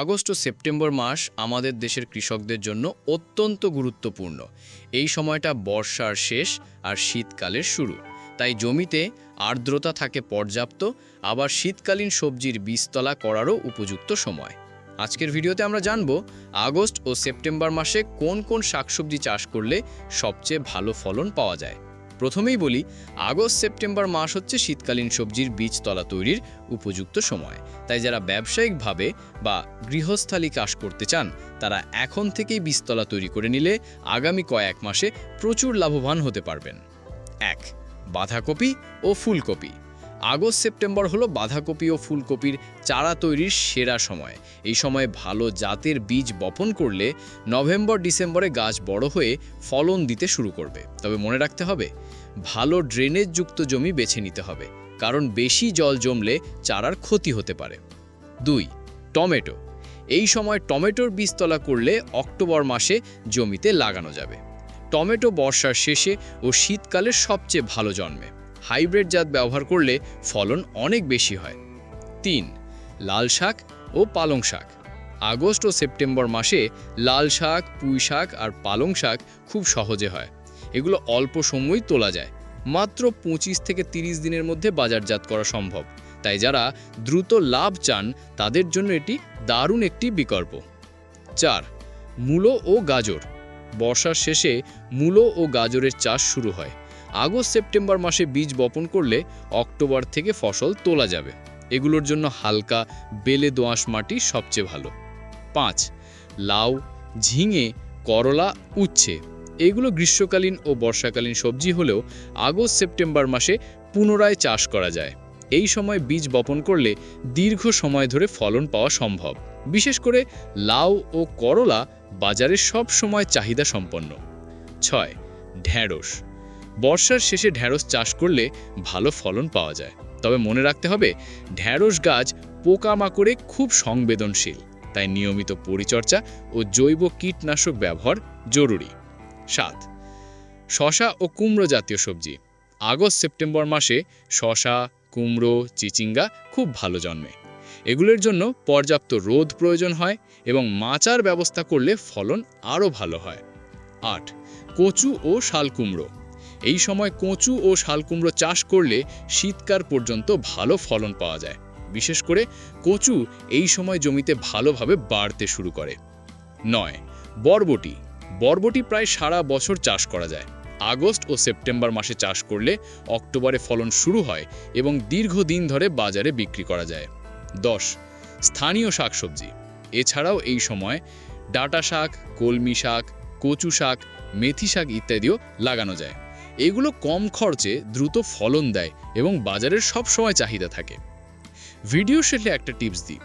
August ও September মাস আমাদের দেশের কৃষকদের জন্য অত্যন্ত গুরুত্বপূর্ণ। এই সময়টা বর্ষার শেষ আর শীতকালের শুরু। তাই জমিতে আর্দ্রতা থাকে পর্যাপ্ত, আবার শীতকালীন সবজির বীজতলা করারও উপযুক্ত সময়। আজকের ভিডিওতে আমরা জানব, আগস্ট ও সেপ্টেম্বর মাসে কোন কোন শাকসবজি চাষ করলে সবচেয়ে ভালো ফলন পাওয়া যায়। প্রথমেই বলি, আগস্ট, সেপ্টেম্বর মাস হচ্ছে শীতকালীন সবজির বীজতলা তৈরির উপযুক্ত সময়। তাই যারা ব্যবসায়িকভাবে বা গৃহস্থালি চাষ করতে চান, তারা এখন থেকেই বীজতলা তৈরি করে নিলে আগামী কয়েক মাসে প্রচুর লাভবান হতে পারবেন। এক, বাঁধাকপি ও ফুলকপি। আগস্ট সেপ্টেম্বর হলো বাঁধাকপি ও ফুলকপির চারা তৈরির সেরা সময়। এই সময় ভালো জাতের বীজ বপন করলে নভেম্বর ডিসেম্বরে গাছ বড় হয়ে ফলন দিতে শুরু করবে। তবে মনে রাখতে হবে, ভালো ড্রেনেজযুক্ত জমি বেছে নিতে হবে, কারণ বেশি জল জমলে চারার ক্ষতি হতে পারে। দুই, টমেটো। এই সময় টমেটোর বীজতলা করলে অক্টোবর মাসে জমিতে লাগানো যাবে। টমেটো বর্ষার শেষে ও শীতকালে সবচেয়ে ভালো জন্মে। হাইব্রিড জাত ব্যবহার করলে ফলন অনেক বেশি হয়। তিন, লাল শাক ও পালং শাক। আগস্ট ও সেপ্টেম্বর মাসে লাল শাক, পুঁই শাক আর পালং শাক খুব সহজে হয়। এগুলো অল্প সময়ই তোলা যায়। মাত্র পঁচিশ থেকে তিরিশ দিনের মধ্যে বাজারজাত করা সম্ভব। তাই যারা দ্রুত লাভ চান, তাদের জন্য এটি দারুণ একটি বিকল্প। চার, মূলো ও গাজর। বর্ষার শেষে মূলো ও গাজরের চাষ শুরু হয়। আগস্ট সেপ্টেম্বর মাসে বীজ বপন করলে অক্টোবর থেকে ফসল তোলা যাবে। এগুলোর জন্য হালকা বেলে দোআঁশ মাটি সবচেয়ে ভালো। পাঁচ, লাউ, ঝিঙে, করলা, উচ্ছে। এগুলো গ্রীষ্মকালীন ও বর্ষাকালীন সবজি হলেও আগস্ট সেপ্টেম্বর মাসে পুনরায় চাষ করা যায়। এই সময় বীজ বপন করলে দীর্ঘ সময় ধরে ফলন পাওয়া সম্ভব। বিশেষ করে লাউ ও করলা বাজারে সব সময় চাহিদা সম্পন্ন। ছয় ঢ্যাঁড়স বর্ষার শেষে ঢ্যাঁড়স চাষ করলে ভালো ফলন পাওয়া যায়। তবে মনে রাখতে হবে ঢ্যাঁড়স গাছ পোকামাকড়ে খুব সংবেদনশীল, তাই নিয়মিত পরিচর্যা ও জৈব কীটনাশক ব্যবহার জরুরি। সাত শশা ও কুমড়ো জাতীয় সবজি। আগস্ট সেপ্টেম্বর মাসে শশা কুমড়ো, চিচিঙ্গা খুব ভালো জন্মে। এগুলোর জন্য পর্যাপ্ত রোদ প্রয়োজন হয় এবং মাচার ব্যবস্থা করলে ফলন আরও ভালো হয়। আট, কচু ও শাল কুমড়ো। এই সময় কচু ও শাল কুমড়ো চাষ করলে শীতকাল পর্যন্ত ভালো ফলন পাওয়া যায়। বিশেষ করে কচু এই সময় জমিতে ভালোভাবে বাড়তে শুরু করে। নয়, বরবটি। বরবটি প্রায় সারা বছর চাষ করা যায়। আগস্ট ও সেপ্টেম্বর মাসে চাষ করলে অক্টোবরে ফলন শুরু হয় এবং দীর্ঘদিন ধরে বাজারে বিক্রি করা যায়। দশ, স্থানীয় শাকসবজি। এছাড়াও এই সময় ডাটা শাক কলমি শাক কচু শাক মেথি শাক ইত্যাদিও লাগানো যায়। এগুলো কম খরচে দ্রুত ফলন দেয় এবং বাজারের সব সময় চাহিদা থাকে। ভিডিও শেষে একটা টিপস দিই।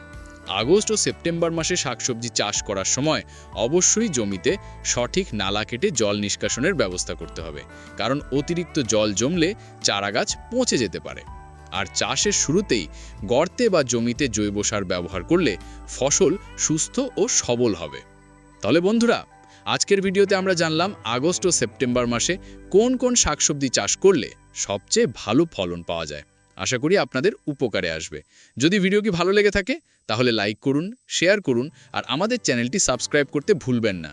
আগস্ট ও সেপ্টেম্বর মাসে শাকসবজি চাষ করার সময় অবশ্যই জমিতে সঠিক নালা কেটে জল নিষ্কাশনের ব্যবস্থা করতে হবে, কারণ অতিরিক্ত জল জমলে চারা গাছ পচে যেতে পারে। আর চাষের শুরুতেই গর্তে বা জমিতে জৈব সার ব্যবহার করলে ফসল সুস্থ ও সবল হবে। তাহলে বন্ধুরা আজকের ভিডিওতে আমরা জানলাম আগস্ট ও সেপ্টেম্বর মাসে কোন কোন শাকসবজি চাষ করলে সবচেয়ে ভালো ফলন পাওয়া যায়। আশা করি আপনাদের উপকারে আসবে। যদি ভিডিও কি ভালো লেগে থাকে, তাহলে লাইক করুন, শেয়ার করুন, আর আমাদের চ্যানেলটি সাবস্ক্রাইব করতে ভুলবেন না।